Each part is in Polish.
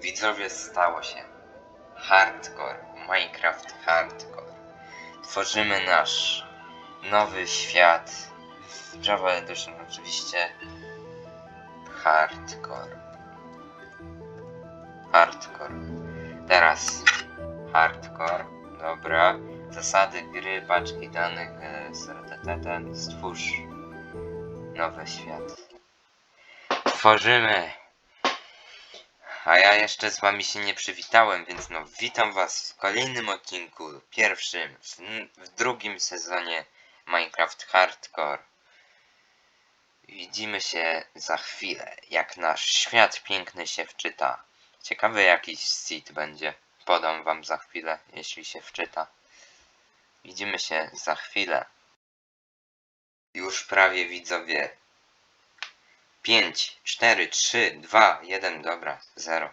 Widzowie, stało się. Hardcore. Minecraft Hardcore. Tworzymy nasz nowy świat. W Java Edition oczywiście. Hardcore. Hardcore. Teraz. Hardcore. Dobra. Zasady gry, paczki danych, e, stwórz nowy świat. Tworzymy. A ja jeszcze z wami się nie przywitałem, więc no witam was w kolejnym odcinku, pierwszym, w, w drugim sezonie Minecraft Hardcore. Widzimy się za chwilę, jak nasz świat piękny się wczyta. Ciekawy jakiś seed będzie. Podam wam za chwilę, jeśli się wczyta. Widzimy się za chwilę. Już prawie widzowie 5, 4, 3, 2, 1, dobra, 0.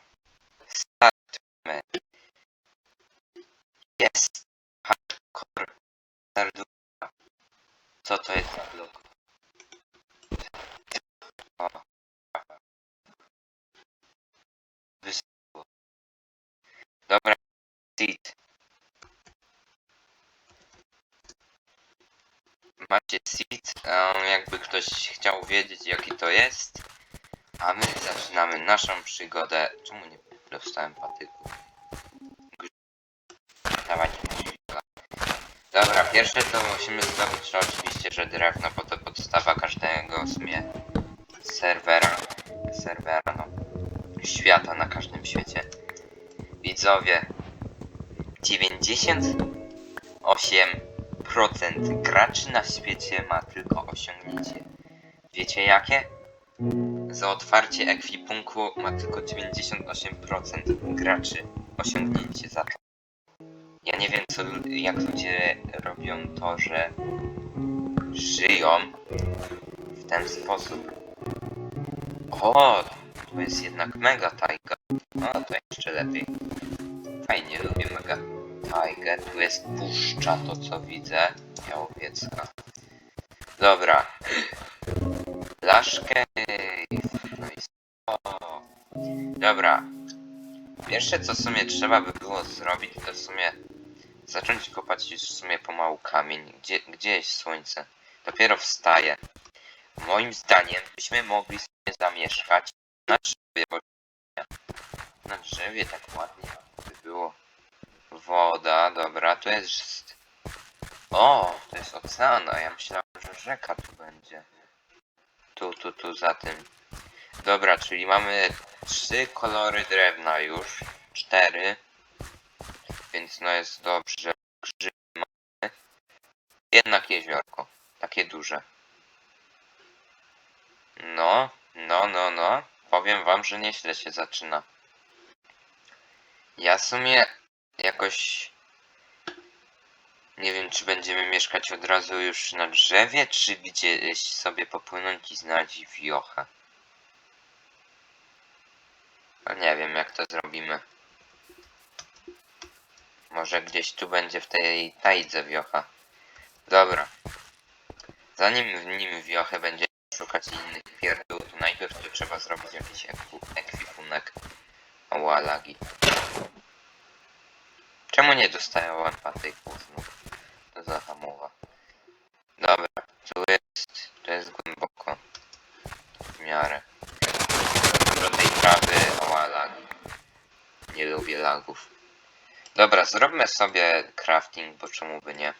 Startujemy. Jest. Hardcore. Serducha. Co to jest za blok? Dobra, seed. Macie seed, jakby ktoś chciał wiedzieć jaki to jest. A my zaczynamy naszą przygodę. Czemu nie dostałem patyku? Dobra, pierwsze co musimy zrobić to oczywiście, że drewno, bo to podstawa każdego w sumie serwera, serwera, no, świata na każdym świecie. Widzowie, 98% graczy na świecie ma tylko osiągnięcie. Wiecie jakie? Za otwarcie ekwipunku ma tylko 98% graczy osiągnięcie za to. Ja nie wiem co, jak ludzie robią to, że żyją w ten sposób. O, to jest jednak mega tajga. O, to jeszcze lepiej. Tu jest puszcza, to co widzę. Białowiecka. Dobra. Blaszkę. No. Dobra. Pierwsze co w sumie trzeba by było zrobić, to w sumie zacząć kopać już w sumie pomału kamień. Gdzie, gdzie jest słońce? Dopiero wstaje. Moim zdaniem byśmy mogli sobie zamieszkać na drzewie, na drzewie tak ładnie by było. Woda, dobra, tu jest... O, to jest ocean, a ja myślałem, że rzeka tu będzie. Tu, tu, tu, za tym. Dobra, czyli mamy trzy kolory drewna już. Cztery. Więc no jest dobrze. Grzyby mamy. Jednak jeziorko. Takie duże. No, no, no, no. Powiem wam, że nieźle się zaczyna. Ja w sumie jakoś... Nie wiem, czy będziemy mieszkać od razu już na drzewie, czy gdzieś sobie popłynąć i znaleźć wiochę. No nie wiem, jak to zrobimy. Może gdzieś tu będzie w tej tajdze wiocha. Dobra. Zanim w nim wiochę będzie szukać innych pierdół, to najpierw tu trzeba zrobić jakiś ekwipunek. Ała, lagi. Czemu nie dostałem patyków znów? To za hamowa. Dobra, tu jest, tu jest głęboko. W miarę. Do tej trawy, ała, lagi. Nie lubię lagów. Dobra, zróbmy sobie crafting, bo czemu by nie.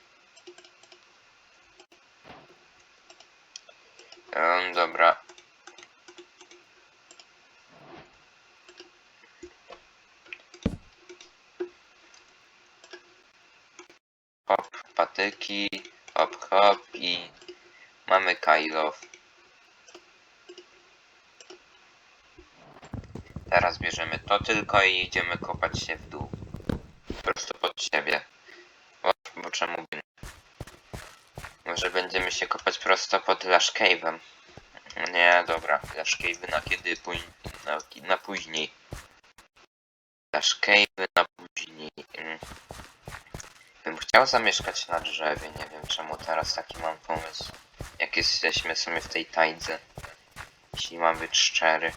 Um, dobra. Patyki, hop, hop i mamy Kailof. Teraz bierzemy to tylko i idziemy kopać się w dół. Prosto pod siebie. Bo, bo czemu by nie? Może będziemy się kopać prosto pod Lash Cave'em. Nie, dobra. Lash Cave'y na kiedy pój... na, na później. Lash Cave'y na później. Mm. Bym chciał zamieszkać na drzewie. Nie wiem czemu teraz taki mam pomysł. Jak jesteśmy sobie w tej tajdze. Jeśli mam być szczery.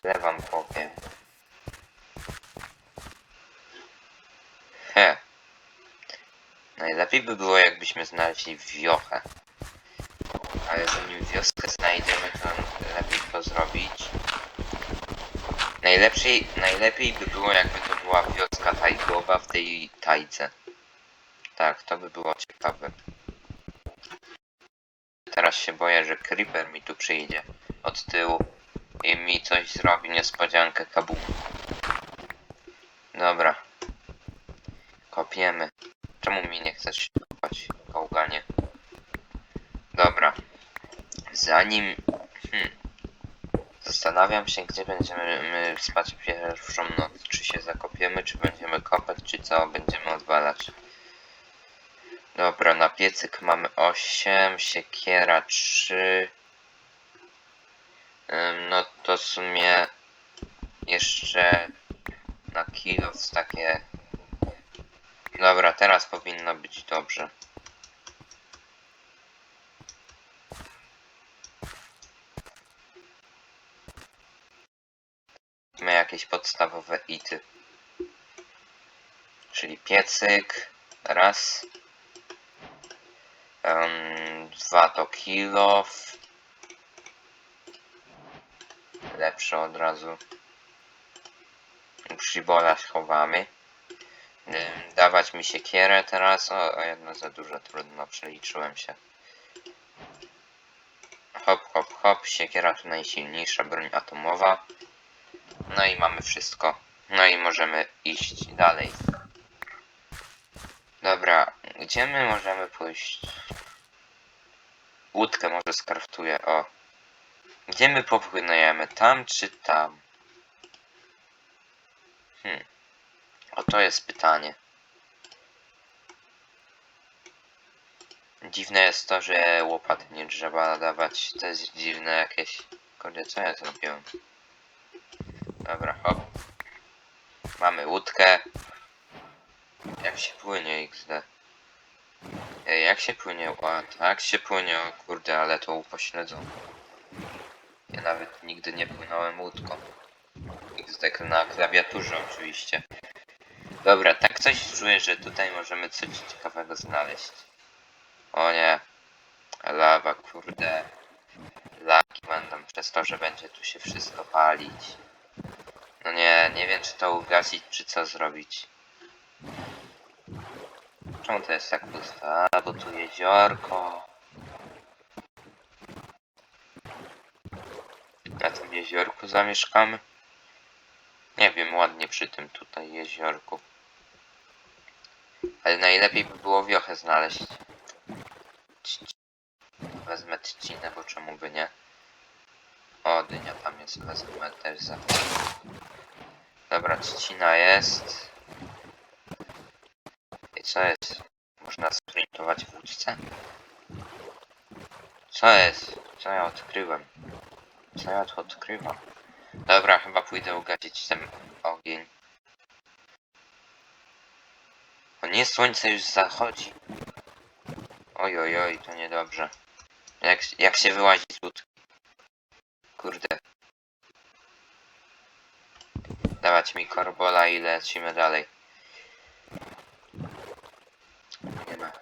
źle wam powiem. He. Najlepiej by było, jakbyśmy znaleźli wiochę. Ale zanim wioskę znajdziemy, to lepiej to zrobić. Najlepszej, najlepiej by było, jakby to była wioska tajgowa w tej tajdze. Tak, to by było ciekawe. Teraz się boję, że Creeper mi tu przyjdzie od tyłu i mi coś zrobi niespodziankę kabum. Dobra. Kopiemy. Czemu mi nie chcesz kopać, kałganie? Dobra. Zanim... Hmm. Zastanawiam się, gdzie będziemy my spać pierwszą noc. Czy się zakopiemy, czy będziemy kopać, czy co będziemy odwalać. Dobra, na piecyk mamy 8, siekiera 3. Ym, No to w sumie jeszcze na kilo z takie... Dobra, teraz powinno być dobrze. Mamy jakieś podstawowe ity. Czyli piecyk, raz. Em, dwa to kilo. Lepsze od razu. Przybola schowamy. Dawać mi siekierę teraz. O, o jedno za dużo, trudno, przeliczyłem się. Hop, hop, hop. Siekiera to najsilniejsza broń atomowa. No i mamy wszystko. No i możemy iść dalej. Dobra, gdzie my możemy pójść? Łódkę może skraftuję, o. Gdzie my popłynujemy? Tam czy tam? Hmm. O to jest pytanie. Dziwne jest to, że łopaty nie trzeba dawać. To jest dziwne jakieś. Kurde, co ja zrobiłem? Dobra, hop. Mamy łódkę. Jak się płynie XD? Ej, jak się płynie? O, tak się płynie, o kurde, ale to upośledzą. Ja nawet nigdy nie płynąłem łódką. XD na klawiaturze oczywiście. Dobra, tak coś czuję, że tutaj możemy coś ciekawego znaleźć. O nie. Lawa, kurde. Laki będą przez to, że będzie tu się wszystko palić. No nie, nie wiem czy to ugasić, czy co zrobić. Czemu to jest tak pusto? A, bo tu jeziorko. Na tym jeziorku zamieszkamy? Nie wiem, ładnie przy tym tutaj jeziorku. Ale najlepiej by było wiochę znaleźć. Wezmę trzcinę, bo czemu by nie? O, dynia tam jest, wezmę też za. Dobra, trzcina jest. I co jest? Można sprintować w łódce? Co jest? Co ja odkryłem? Co ja tu odkrywam? Dobra, chyba pójdę ugasić ten ogień. O nie, słońce już zachodzi. Oj, oj, oj, to niedobrze. Jak, jak się wyłazi z łódki? Kurde. Dawać mi korbola i lecimy dalej. Nie ma.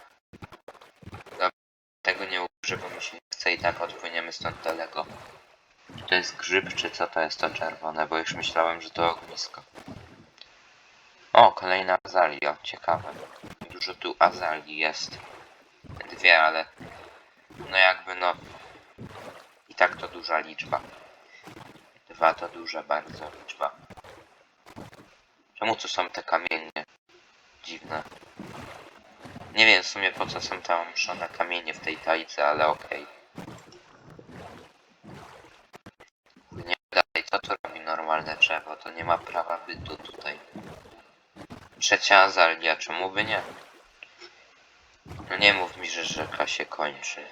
Dobra, tego nie użyję, bo mi się nie chce i tak odpłyniemy stąd daleko. Czy to jest grzyb, czy co to jest to czerwone? Bo już myślałem, że to ognisko. O, kolejna azalia. Ciekawe. Dużo tu azalii jest. Dwie, ale... No jakby no... I tak to duża liczba. Dwa to duża bardzo liczba. Czemu tu są te kamienie? Dziwne. Nie wiem w sumie po co są tam szone kamienie w tej tajce, ale okej. Nie dalej, co tu robi normalne drzewo? To nie ma prawa bytu tutaj. Trzecia azalia, czemu by nie? No nie mów mi, że rzeka się kończy.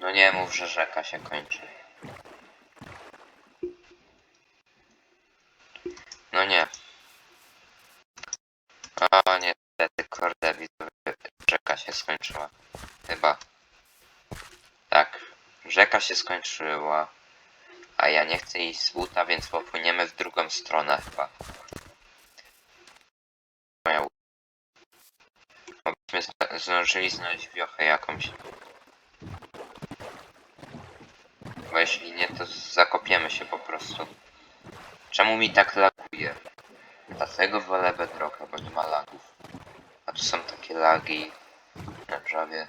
No nie mów, że rzeka się kończy. No nie. O niestety, kurde, widzowie, rzeka się skończyła. Chyba. Tak. Rzeka się skończyła. A ja nie chcę iść z buta, więc popłyniemy w drugą stronę chyba. Moja. Obyśmy zdążyli znaleźć wiochę jakąś. Bo jeśli nie, to zakopiemy się po prostu. Czemu mi tak laguje? Dlatego wolę bedrocka, bo nie ma lagów. A tu są takie lagi na drzewie.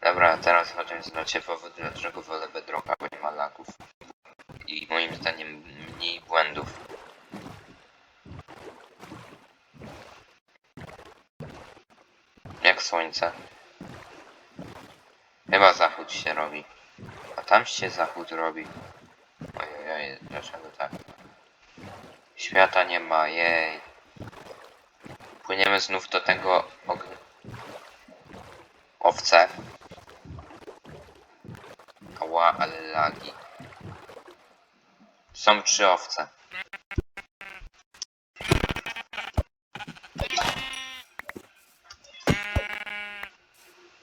Dobra, teraz chociaż znacie powód, dlaczego wolę bedrocka, bo nie ma lagów. I moim zdaniem mniej błędów. Jak słońce. Chyba zachód się robi. A tam się zachód robi. Ojej, dlaczego tak? Świata nie ma, jej. Płyniemy znów do tego ognia. Owce. Ała, ale lagi. Są trzy owce.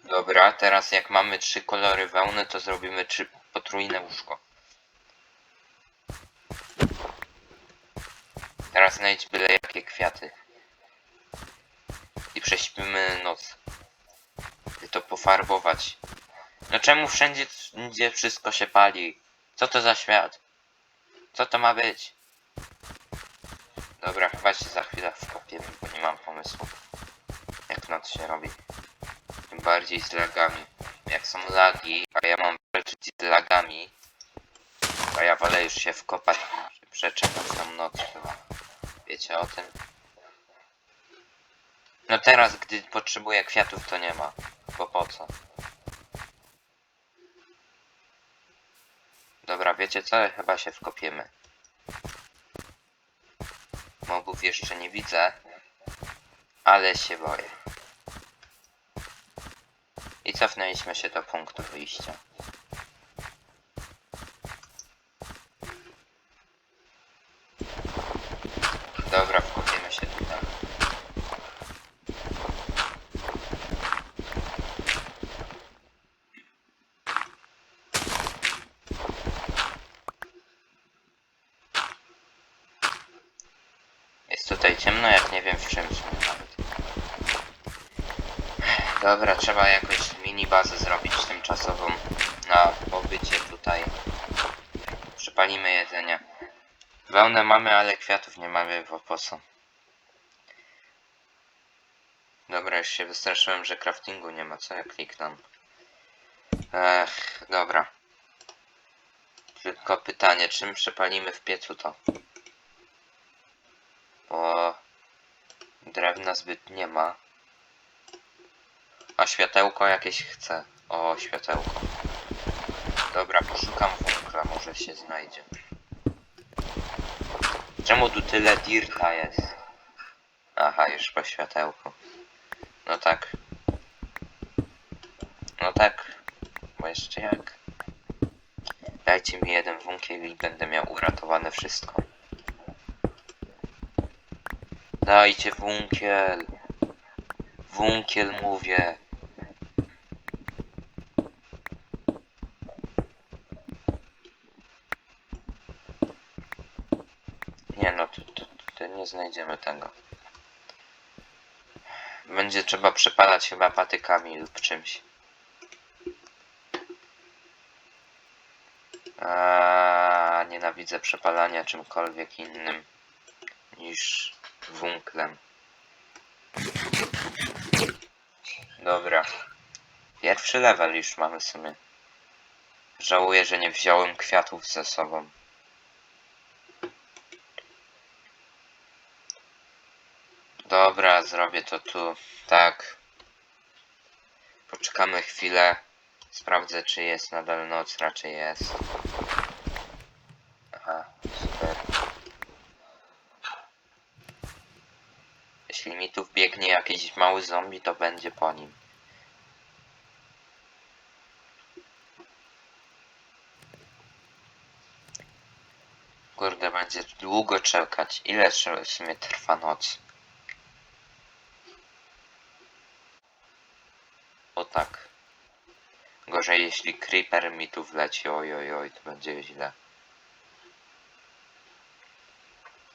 Dobra, teraz jak mamy trzy kolory wełny, to zrobimy trzy potrójne łóżko. Znajdź byle jakie kwiaty. I prześpimy noc. I to pofarbować. No czemu wszędzie, gdzie wszystko się pali? Co to za świat? Co to ma być? Dobra, chyba się za chwilę wkopiemy, bo nie mam pomysłu. Jak noc się robi. Tym bardziej z lagami. Jak są lagi, a ja mam rzeczy z lagami, to ja wolę już się wkopać i przeczekać tą noc chyba. Wiecie o tym? No teraz, gdy potrzebuję kwiatów, to nie ma. Bo po co? Dobra, wiecie co? Chyba się wkopiemy. Mobów jeszcze nie widzę, ale się boję. I cofnęliśmy się do punktu wyjścia. Dobra, wkopiemy się tutaj. Ciemno, jak nie wiem w czym są nawet. Dobra, trzeba jakoś mini bazę zrobić tymczasową na pobycie tutaj. Przypalimy jedzenie. Wełnę mamy, ale kwiatów nie mamy, bo po? Dobra, już się wystraszyłem, że craftingu nie ma, co ja kliknę. Ech, dobra. Tylko pytanie, czym przepalimy w piecu to? Bo drewna zbyt nie ma. A światełko jakieś chcę. O, światełko. Dobra, poszukam węgla, może się znajdzie. Czemu tu tyle dirta jest? Aha, już po światełku. No tak. No tak. Bo jeszcze jak? Dajcie mi jeden wąkiel i będę miał uratowane wszystko. Dajcie wąkiel. Wąkiel mówię. Nie no, to, to, to nie znajdziemy tego. Będzie trzeba przepalać chyba patykami lub czymś. A nienawidzę przepalania czymkolwiek innym niż wunklem. Dobra. Pierwszy level już mamy w sumie. Żałuję, że nie wziąłem kwiatów ze sobą. Dobra, zrobię to tu. Tak. Poczekamy chwilę. Sprawdzę, czy jest nadal noc. Raczej jest. Aha, super. Jeśli wbiegnie jakiś mały zombie, to będzie po nim. Kurde, będzie długo czekać. Ile w sumie trwa noc? O tak. Boże, jeśli creeper mi tu wleci, oj, oj, oj, to będzie źle.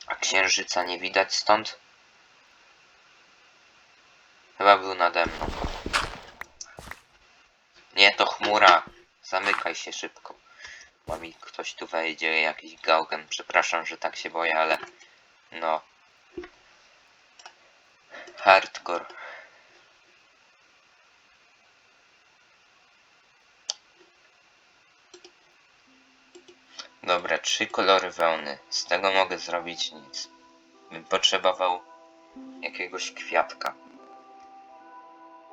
A księżyca nie widać stąd? Się szybko. Bo mi ktoś tu wejdzie, jakiś gałgan. Przepraszam, że tak się boję, ale... No. Hardcore. Dobra, trzy kolory wełny. Z tego mogę zrobić nic. Bym potrzebował jakiegoś kwiatka.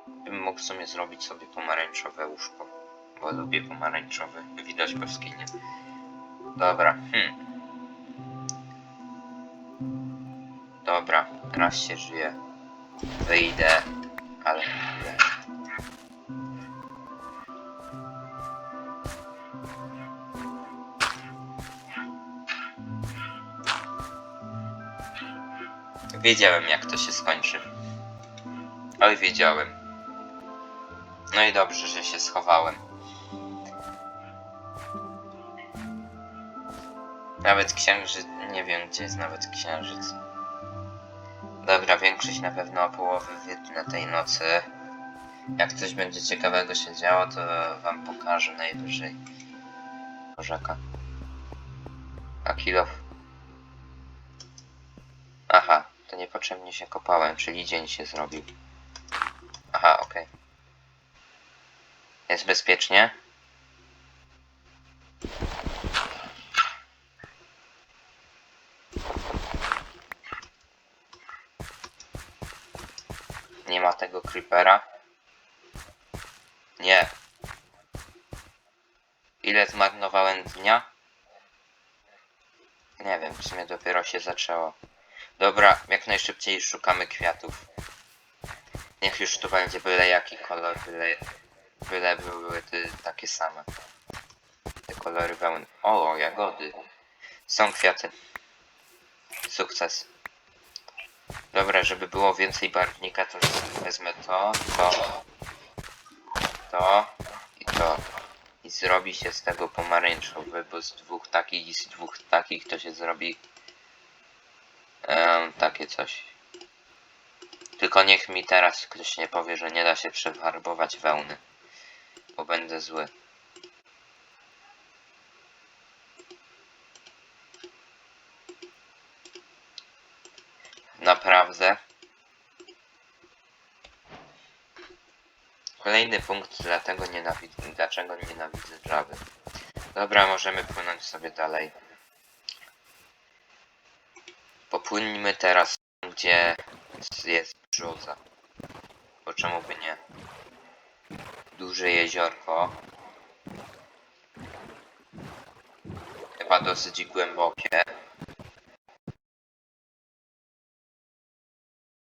Bym mógł w sumie zrobić sobie pomarańczowe łóżko. Bo lubię pomarańczowy. Widać w skinie. Dobra, hmm. Dobra, raz się żyje. Wyjdę, ale nie. Wiedziałem jak to się skończy. Oj, wiedziałem. No i dobrze, że się schowałem. Nawet księżyc... Nie wiem, gdzie jest nawet księżyc. Dobra, większość na pewno o połowy wytnę tej nocy. Jak coś będzie ciekawego się działo, to wam pokażę najwyżej. Rzeka. A kilof. Aha, to niepotrzebnie się kopałem, czyli dzień się zrobił. Aha, okej. Jest bezpiecznie? Tego creepera? Nie. Ile zmarnowałem dnia? Nie wiem, w sumie dopiero się zaczęło. Dobra, jak najszybciej szukamy kwiatów. Niech już tu będzie byle jaki kolor, byle, byle były ty, takie same. Te kolory wełny. O, jagody. Są kwiaty. Sukces. Dobra, żeby było więcej barwnika, to wezmę to, to, to i to. I zrobi się z tego pomarańczowy, bo z dwóch takich i z dwóch takich to się zrobi em, takie coś. Tylko niech mi teraz ktoś nie powie, że nie da się przefarbować wełny, bo będę zły. Naprawdę. Kolejny punkt, dlatego nienawidzę, dlaczego nienawidzę Java. Dobra, możemy płynąć sobie dalej. Popłyńmy teraz gdzie jest brzoza. Bo czemu by nie? Duże jeziorko. Chyba dosyć głębokie.